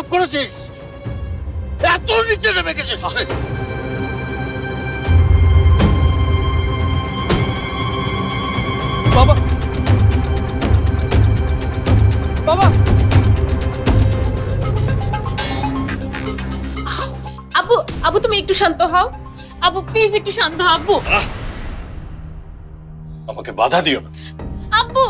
এসব করেছিস? এত নিচে নেমে গেছিস বাবা। বাবা। আব্বু আব্বু তুমি একটু শান্ত হও। আব্বু প্লিজ একটু শান্ত হও আব্বু আমাকে বাধা দিও না। আব্বু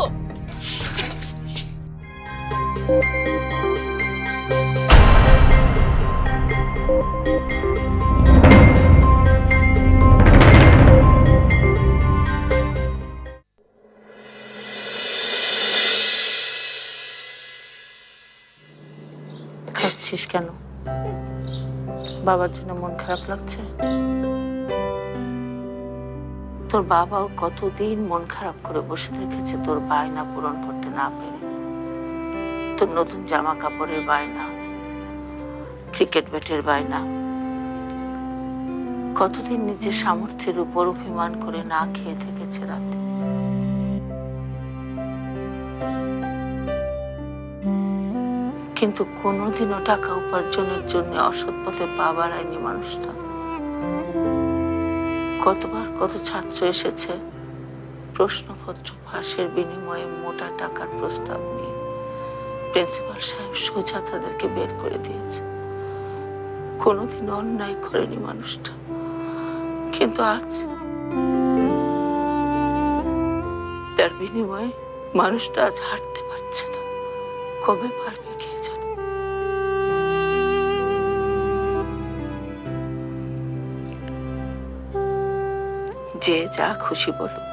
খাচ্ছিস কেন? বাবার জন্য মন খারাপ লাগছে? তোর বাবাও কতদিন মন খারাপ করে বসে থেকেছে তোর বায়না পূরণ করতে না পেরে। তোর নতুন জামা কাপড়ের বায়না, ক্রিকেট ব্যাটের বায়না কতদিন নিজের সামর্থ্যের উপর অভিমান করে না খেয়ে থেকেছে রাতে? কিন্তু কোনোদিনও টাকা উপার্জনের জন্য অসৎ পথে পা বাড়ায়নি মানুষটা। কতবার কত ছাত্র এসেছে প্রশ্নপত্র ফাঁসের বিনিময়ে মোটা টাকার প্রস্তাব নিয়ে। প্রিন্সিপাল সাহেব সোজা তাদেরকে বের করে দিয়েছে। কোনোদিন অন্যায় করেনি মানুষটা। কিন্তু আজ তার বিনিময়ে মানুষটা আজ হাঁটতে পারছে না। কবে পারবে কে জানে? যে যা খুশি বলুক,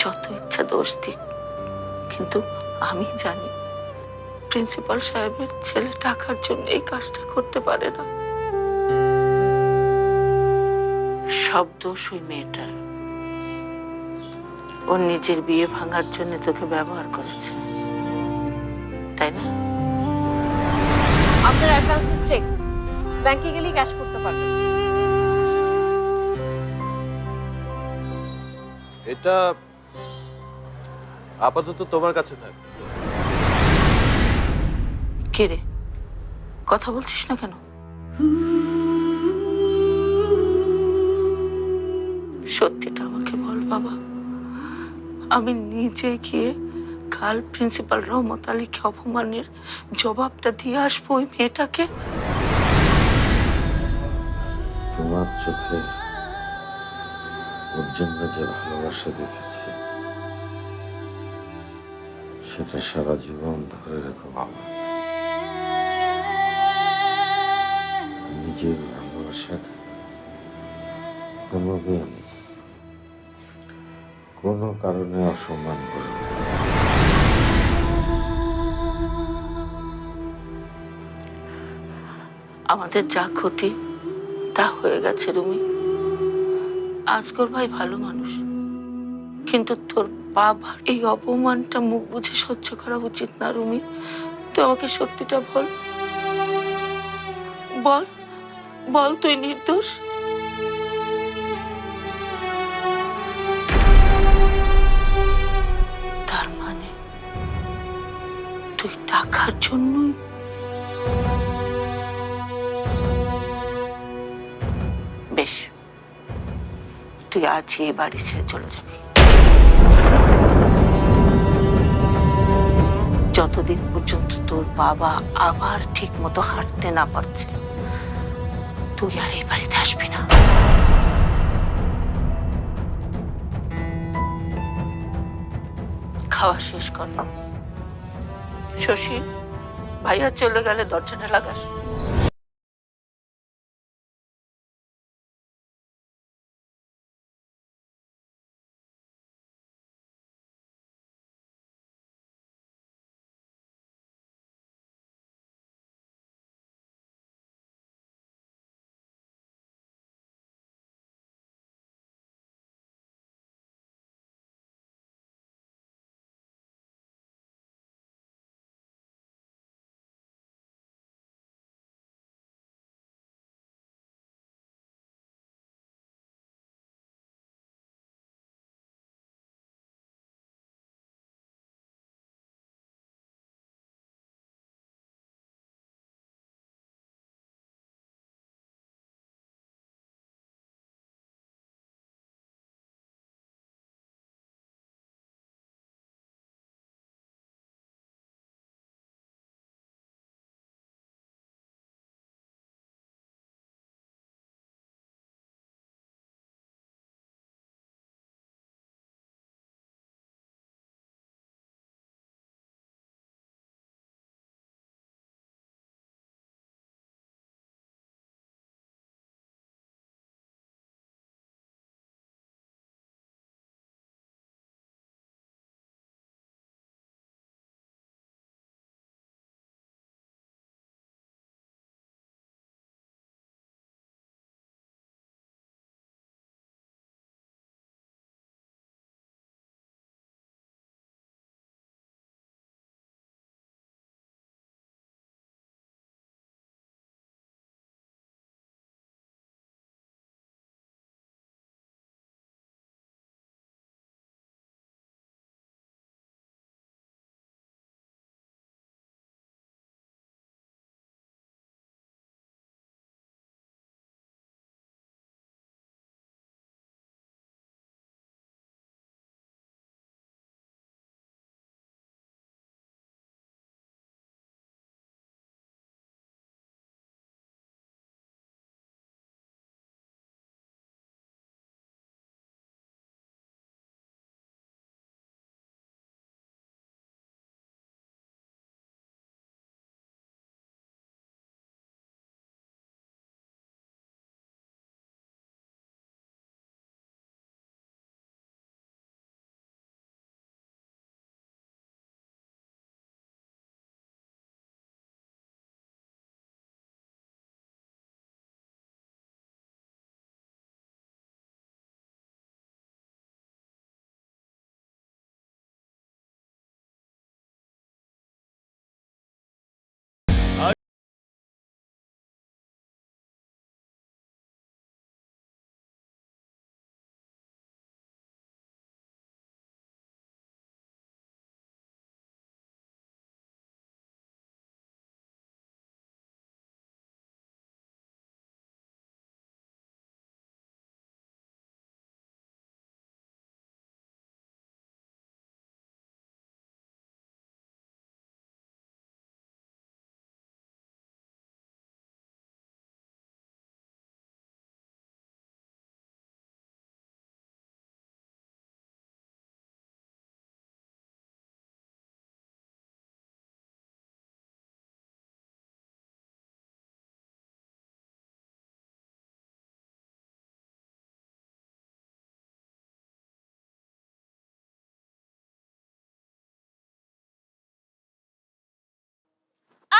যত ইচ্ছা দোষ দিক, কিন্তু আমি জানি, প্রিন্সিপাল সাহেবের ছেলে টাকার জন্য এই কাজটা করতে পারে না। সব দোষ ওই মেয়েটার। ওর নিজের বিয়ে ভাঙার জন্য তোকে ব্যবহার করেছে। তাই না? আপনার অ্যাডভান্সের চেক ব্যাংকে গেলেই ক্যাশ করতে পারবেন। এটা আপাতত তোমার কাছে থাক। কে রে? কথা বলছিস না কেন? সত্যিটা আমাকে বল বাবা। আমি নিজে গিয়ে কাল প্রিন্সিপাল রহমত আলীকে অপমানের জবাবটা দিয়ে আসব ওই মেয়েটাকে। তোমার চোখে ওর জন্য যে ভালোবাসা দেখেছি, সেটা সারা জীবন ধরে রেখো বাবা। নিজের ভালোবাসাকে কোনোদিন কোনো কারণে অসম্মান করবে আমাদের যা ক্ষতি, তা হয়ে গেছে, রুমি। আজকর ভাই ভালো মানুষ। কিন্তু তোর বাবার এই অপমানটা মুখ বুঝে সহ্য করা উচিত না, রুমি। তুই আমাকে সত্যিটা বল। বল বল তুই নির্দোষ। তুই আজই এই বাড়ি ছেড়ে চলে যাবি। যতদিন পর্যন্ত তোর বাবা আবার ঠিক মতো হাঁটতে না পারছে, তুই আর এই বাড়িতে আসবি না। খাওয়া শেষ কর। শশী, ভাইয়া চলে গেলে দরজাটা লাগাস।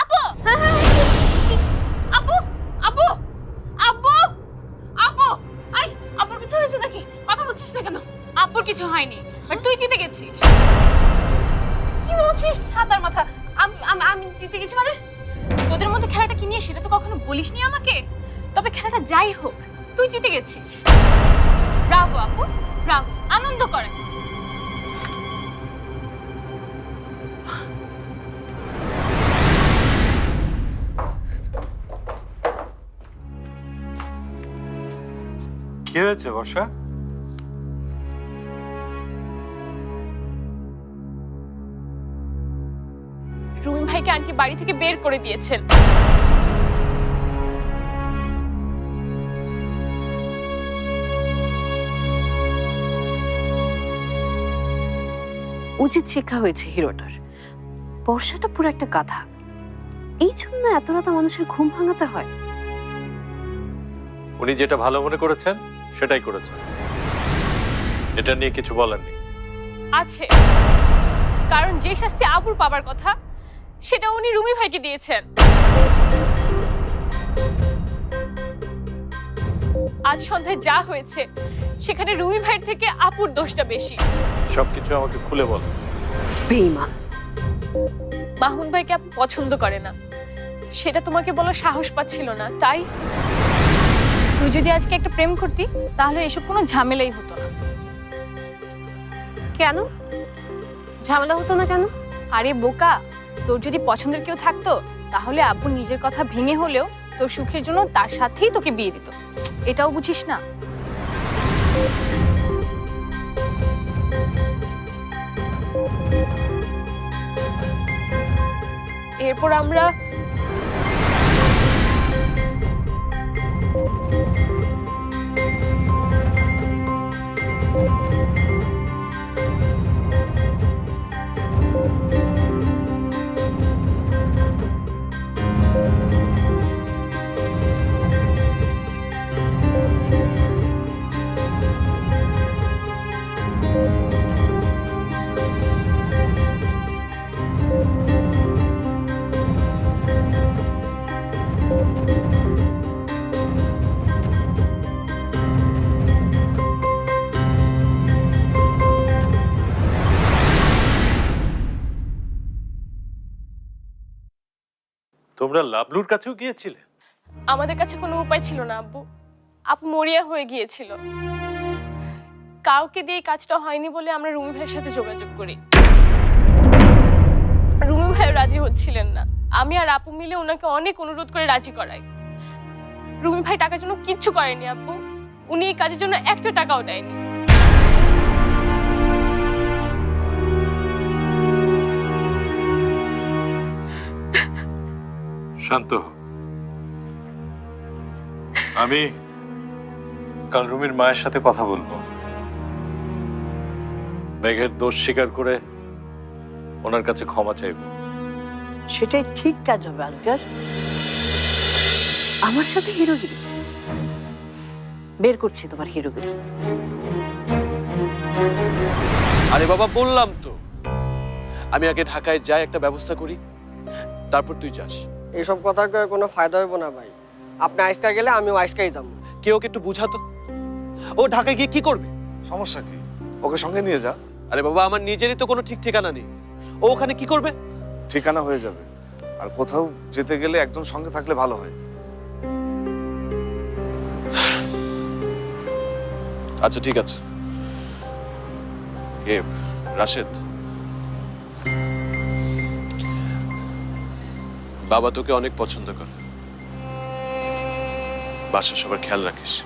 আপু আপু আপু আপু আপু আই আপুর কিছু হয়েছে নাকি? কথা বলছিস না কেন? আপুর কিছু হয়নি বাট তুই জিতে গেছিস। কি বলছিস? সাতার মাথা। আমি আমি- জিতে গেছি মানে? তোদের মধ্যে খেলাটা কি নিয়ে সেটা তো কখনো বলিসনি আমাকে? তবে খেলাটা যাই হোক তুই জিতে গেছিস। ব্রাভো আপু ব্রাভো আনন্দ করে। কি হয়েছে বর্ষা? রুমি ভাইকে আন্টি বাড়ি থেকে বের করে দিয়েছেন। উচিত শিক্ষা হয়েছে হিরোটার। বর্ষাটা পুরো একটা গাধা। এই জন্য এত রাতে মানুষের ঘুম ভাঙাতে হয়। উনি যেটা ভালো মনে করেছেন সেটাই করেছেন এটা নিয়ে কিছু বলার নেই। আছে। কারণ যে শাস্তি আপুর পাবার কথা সেটা উনি রুমি ভাইকে দিয়েছেন। আজ সন্ধ্যায় যা হয়েছে সেখানে রুমি ভাইয়ের থেকে আপুর দোষটা বেশি। সবকিছু আমাকে খুলে বল। বেইমান মাহুন ভাইকে আপু পছন্দ করে না। সেটা তোমাকে বলার সাহস পাচ্ছিল না তাই তুই যদি আজকে একটা প্রেম করতি তাহলে এসব কোনো ঝামেলাই হতো না। কেন? ঝামেলা হতো না কেন? আরে বোকা তোর যদি পছন্দের কেউ থাকতো তাহলে আব্বু নিজের কথা ভেঙে হলেও তোর সুখের জন্য তার সাথেই তোকে বিয়ে দিত। এটাও বুঝিস না? এরপর আমরা তোমরা লাবলুর কাছেও গিয়েছিলে? আমাদের কাছে কোনো উপায় ছিল না, আব্বু। আপু মরিয়া হয়ে গিয়েছিল। কাউকে দিয়ে কাজটা হয়নি বলে আমরা রুমি ভাইয়ের সাথে যোগাযোগ করি। রুমি ভাই রাজি হচ্ছিলেন না। আমি আর আপু মিলে ওনাকে অনেক অনুরোধ করে রাজি করাই। রুমি ভাই টাকার জন্য কিচ্ছু করেনি আপু উনি এই কাজের জন্য একটা টাকাও দেয়নি। শান্ত হ। আমি কাল রুমির মায়ের সাথে কথা বলব। মেঘের দোষ স্বীকার করে ওনার কাছে ক্ষমা চাইব। সেটাই ঠিক কাজ হবে আজগার। আমার সাথে হিরোগিরি। বের করছি তোমার হিরোগিরি। আরে বাবা বললাম তো। আমি আগে ঢাকায় যাই একটা ব্যবস্থা করি। তারপর তুই যাস। এইসব কথা কয়ে কোনো ফায়দা হইব না ভাই। আপনি আইসকা গেলে আমিও আইসকাই যাব। কে ওকে একটু বুঝাতো? ও ঢাকায় গিয়ে কি করবে? সমস্যা কি? ওকে সঙ্গে নিয়ে যা। আরে বাবা আমার নিজেরই তো কোনো ঠিক ঠিকানা নেই। ও ওখানে কি করবে? ঠিকানা হয়ে যাবে। আর কোথাও যেতে গেলে একজন সঙ্গে থাকলে ভালো হয়। আচ্ছা ঠিক আছে। এ রাশেদ। বাবা তোকে অনেক পছন্দ করে। বাসা সবার খেয়াল রাখিস।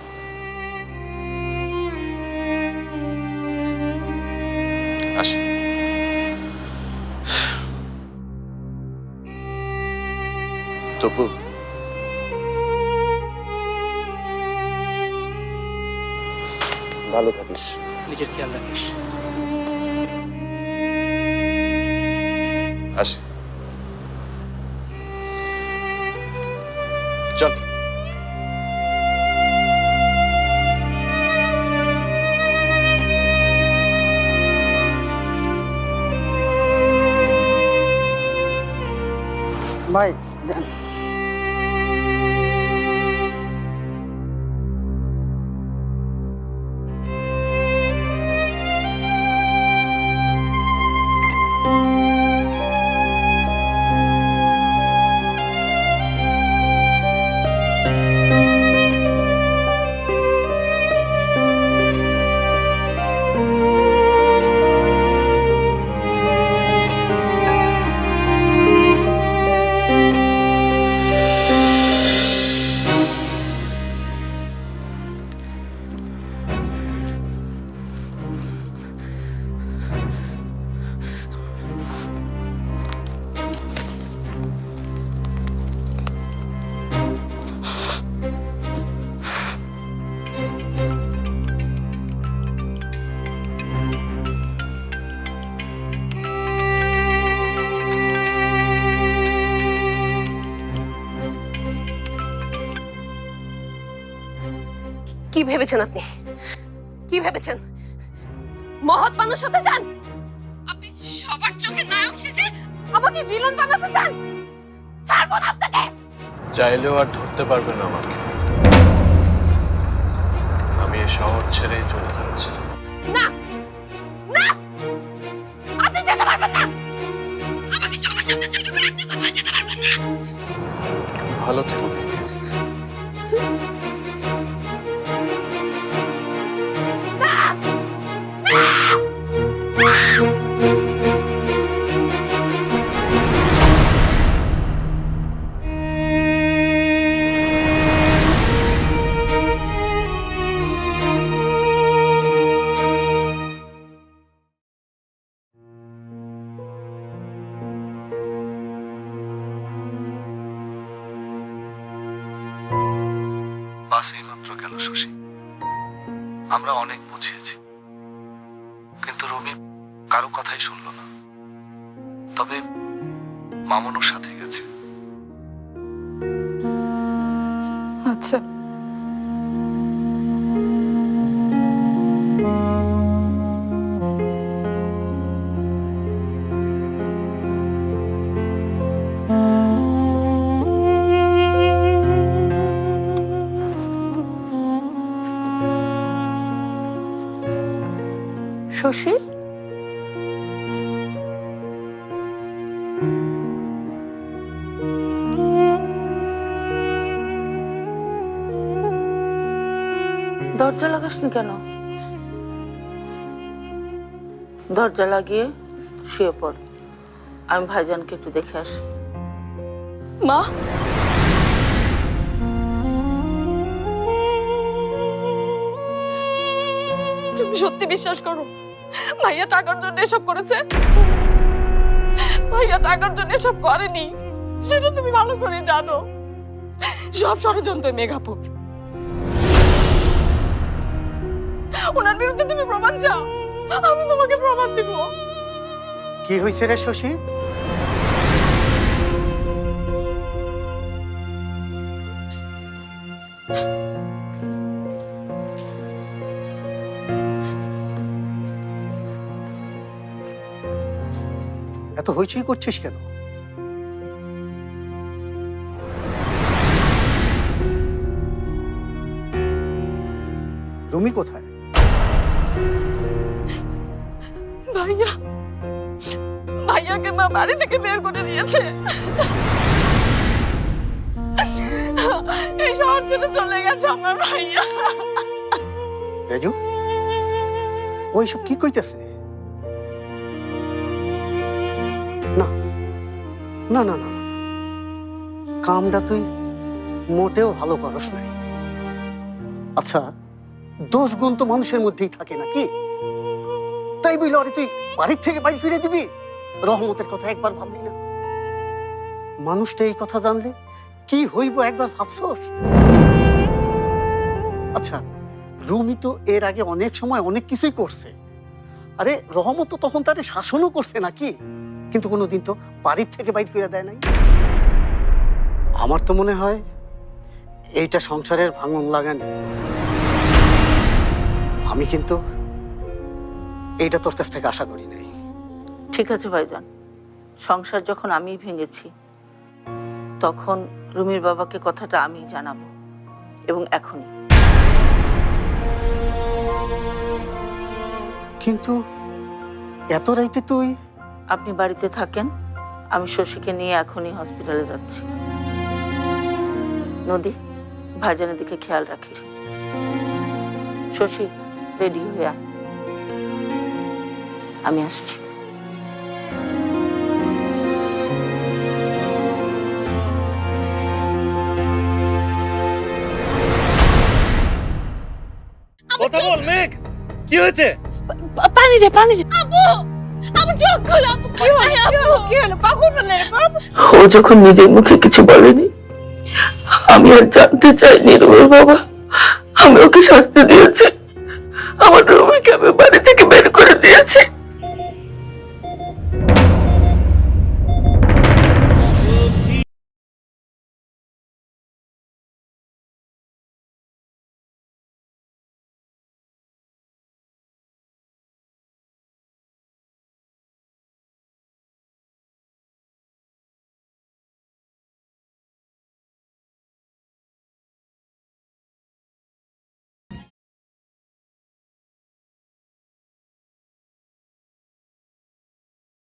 আসি। তপু ভালো থাকিস। নিজের খেয়াল রাখিস। আসি। ভাই দেন। ভেবেছেন আপনি? কি ভেবেছেন? মহৎ মানুষ হতে চান? আপনি সবার চোখে নায়ক সেজে আমাকে ভিলেন বানাতে চান? ছাড়বো না আপনাকে! চাইলেও আর ধরতে পারবে না আমাকে। আমি এই শহর ছেড়েই চলে যাচ্ছি। না! না! আপনি যেতে পারবেন না! আমাকে সবার সামনে ছোট করে আপনি কোথাও যেতে পারবেন না? ভালো থাকবে বাস এইমাত্র গেল শশী। আমরা অনেক বুঝিয়েছি। কিন্তু রবি কারও কথাই শুনল না। তবে মামুনুর সাথে দরজা লাগাস লাগাসনি কেন? দরজা লাগিয়ে শুয়ে পড়। আমি ভাইজানকে একটু দেখে আসি। মা? তুমি সত্যি বিশ্বাস করো? ভাইয়া টাকার জন্য এসব করেছে? ভাইয়া টাকার জন্য এসব করেনি। সেটা তুমি ভালো করে জানো। সব ষড়যন্ত্র মেঘাপুর। ওনার বিরুদ্ধে তুমি প্রমাণ চাও। আমি তোমাকে প্রমাণ দিব। কি হয়েছে রে শশী? এত হইচই করছিস কেন? রুমি কোথায়? ভাইয়াকে মা বাড়ি থেকে বের করে দিয়েছে। এই শহর ছেড়ে চলে গেছে আমার ভাইয়া। রাজু, ওই সব কি কইতেছে? না না না না। কামটা তুই মোটেও ভালো করস নাই। আচ্ছা দোষ গুণ তো মানুষের মধ্যেই থাকে নাকি? তাই বইল আরে তুই বাড়ির থেকে বাড়ি ফিরে দিবি? রহমতের কথা একবার ভাবলি না। মানুষটা এই কথা জানলে কি হইব একবার ভাবছস? আচ্ছা রুমি তো এর আগে অনেক সময় অনেক কিছুই করছে। আরে, রহমত তো তখন তারে শাসনও করছে নাকি? কিন্তু কোনোদিন তো বাড়ির থেকে বাইর করে দেয় নাই। আমার তো মনে হয় এইটা সংসারের ভাঙন লাগানি আমি কিন্তু এইটা তোর কাছ থেকে আশা করি নাই। ঠিক আছে ভাইজান। সংসার যখন আমি ভেঙেছি তখন রুমির বাবাকে কথাটা আমি জানাব এবং এখনই। কিন্তু এত রাইতে তুই? আপনি বাড়িতে থাকেন আমি শশীকে নিয়ে এখনই হসপিটালে যাচ্ছি। নদী ভাইজানের দিকে খেয়াল রাখিস শশী রেডি হয়ে আয়। আমি আসছি। কথা বল মেঘ! কি হয়েছে? পানি দে পানি দে। আব্বু আমার চোখ খোলো কি হলো আব্বু কি হলো? কখন হলো এরকম? ও যখন নিজের মুখে কিছু বলেনি আমি আর জানতে চাইনি রুমের বাবা। আমি ওকে শাস্তি দিয়েছি। আমার রুমিকে আমি বাড়ি থেকে বের করে দিয়েছি।